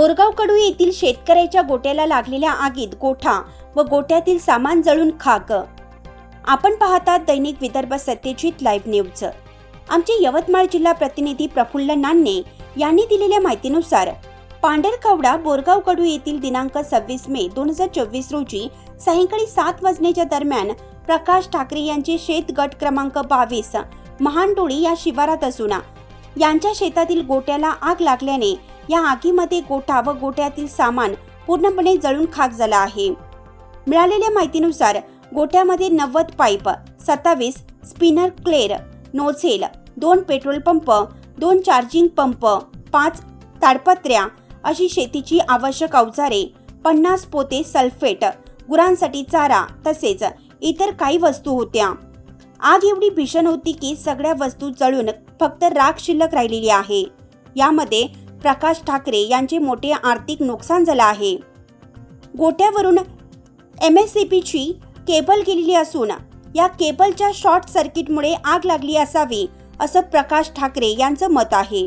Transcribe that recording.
बोरगाव कडू येथील शेतकऱ्याच्या गोट्याला लागलेल्या आगीत गोठा व गोट्यातील सामान जळून खाक. आपण पाहतात दैनिक विदर्भ सत्यजित लाईव्ह न्यूज. आमचे यवतमाळ जिल्हा प्रतिनिधी प्रफुल्ल नान्ने यांनी दिलेल्या माहितीनुसार पांढरकवडा बोरगाव कडू येथील दिनांक सव्वीस मे दोन हजार चोवीस रोजी सायंकाळी सात वाजण्याच्या दरम्यान प्रकाश ठाकरे यांचे शेत गट क्रमांक बावीस महानडोळी या शिवारात असून यांच्या शेतातील गोट्याला आग लागल्याने या आगीमध्ये गोठा व गोठ्यातील सामान पूर्णपणे जळून खाक झाला आहे. मिळालेल्या माहितीनुसार गोठ्यामध्ये नव्वद पाईप सत्तावीस स्पिनर क्लेर नोझेल दोन पेट्रोल पंप दोन चार्जिंग पंप पाच ताडपत्र्या अशी शेतीची आवश्यक अवजारे पन्नास पोते सल्फेट गुरांसाठी चारा तसेच इतर काही वस्तू होत्या. आग एवढी भीषण होती की सगळ्या वस्तू जळून फक्त राख शिल्लक राहिलेली आहे. यामध्ये प्रकाश ठाकरे यांचे मोठे आर्थिक नुकसान झालं आहे. गोट्यावरून एम एस सी पीची केबल गेलेली असून या केबलच्या शॉर्ट सर्किटमुळे आग लागली असावी असं प्रकाश ठाकरे यांचं मत आहे.